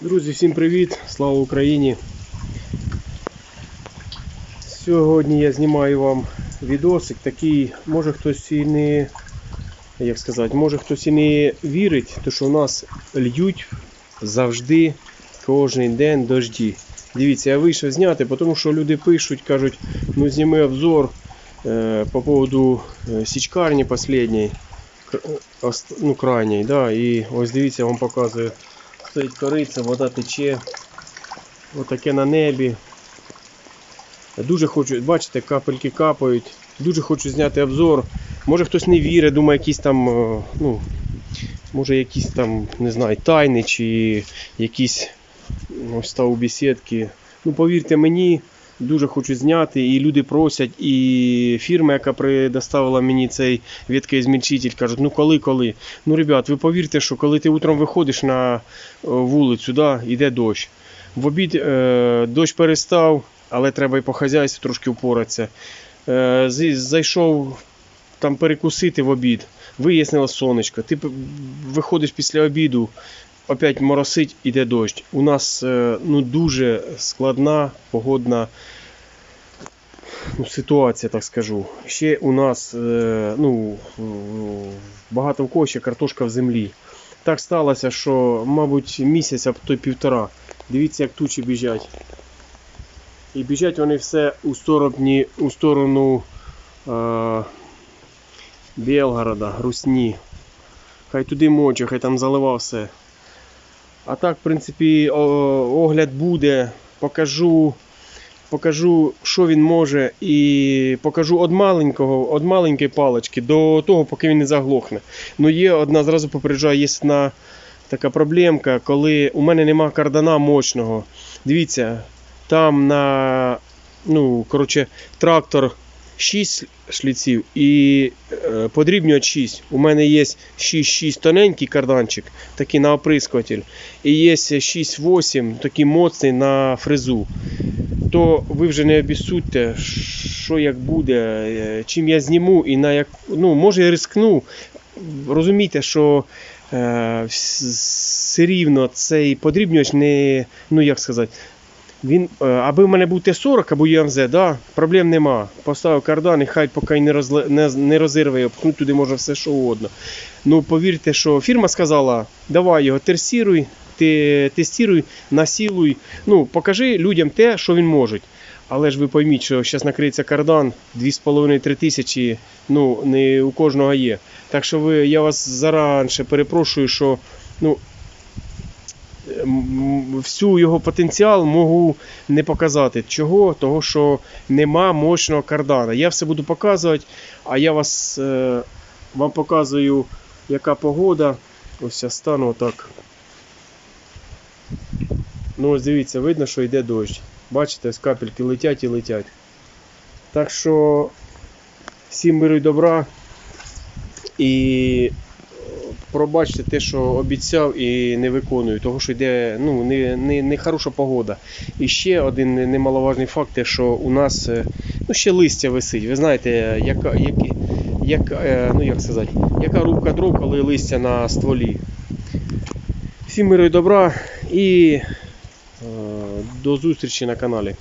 Друзі, всім привіт! Слава Україні! Сьогодні я знімаю вам відосик такий, може хтось і не, як сказати, може хтось і не вірить, то що у нас льють завжди кожен день дожді. Дивіться, я вийшов зняти, тому що люди пишуть, кажуть, ну зніми обзор е, по поводу е, січкарні последньої, к- ост- ну крайньої, да, і ось дивіться, я вам показую. Стоїть кориця, вода тече. Отаке на небі. Дуже хочу, бачите, капельки капають. Дуже хочу зняти обзор. Може хтось не вірить, думає, якісь там, е, ну, може якісь там, не знаю, тайни чи якісь ось та бесідки. Ну, повірте мені, дуже хочу зняти, і люди просять, і фірма, яка предоставила мені цей відкоізмільчитель, кажуть, ну коли, коли. Ну, ребят, ви повірте, що коли ти утром виходиш на е, вулицю, да, йде дощ. В обід е, дощ перестав, але треба і по хазяйству трошки впоратися. Е, зайшов там перекусити в обід, вияснило сонечко. Ти виходиш після обіду, опять моросить, іде дощ. У нас е, ну, дуже складна погодна ну, ситуація, так скажу. Ще у нас е, ну, багато в кого ще картошка в землі. Так сталося, що, мабуть, місяць, а то півтора. Дивіться, як тучі біжать. І біжать вони все у сторону, у сторону е, Білгорода, Русні. Хай туди моче, хай там залива все. А так, в принципі, огляд буде. Покажу, покажу, що він може, і покажу від маленького, від маленької палички до того, поки він не заглохне. Ну є одна, зразу попереджаю, є одна така проблемка, коли у мене нема кардана мощного. Дивіться, там на ну, коротше, трактор 6 шліців і е, подрібнювач 6. У мене є 6-6 тоненький карданчик, такий на оприскуватель, і є 6-8 такий моцний на фрезу. То ви вже не обіссудьте, що як буде, е, чим я зніму і на як. Ну, може я рискну. Розумійте, що е, все рівно цей подрібнювач не, ну як сказати, він, е, аби в мене був Т-40 або ЮМЗ, да, проблем нема. Поставив кардан і хай поки не, розле, не, не розірве, пхнуть туди може все що угодно. Ну повірте, що фірма сказала, давай його терсіруй, ти, тестіруй, насілуй, ну покажи людям те, що він може. Але ж ви пойміть, що зараз накриється кардан 2,5-3 тисячі, ну не у кожного є. Так що ви, я вас заранше перепрошую, що ну, всю його потенціал можу не показати. Чого? Того, що нема мощного кардана. Я все буду показувати, а я вас е, вам показую, яка погода. Ось я стану отак. Ну ось дивіться, видно, що йде дощ. Бачите, ось капельки летять і летять. Так що всім миру і добра. І пробачте те, що обіцяв і не виконую, того що йде ну, не, не, не хороша погода. І ще один немаловажний факт, те, що у нас е, ну, ще листя висить. Ви знаєте, яка, які, як, е, ну, як сказати, яка рубка дров, коли листя на стволі. Всім миру і добра і е, до зустрічі на каналі.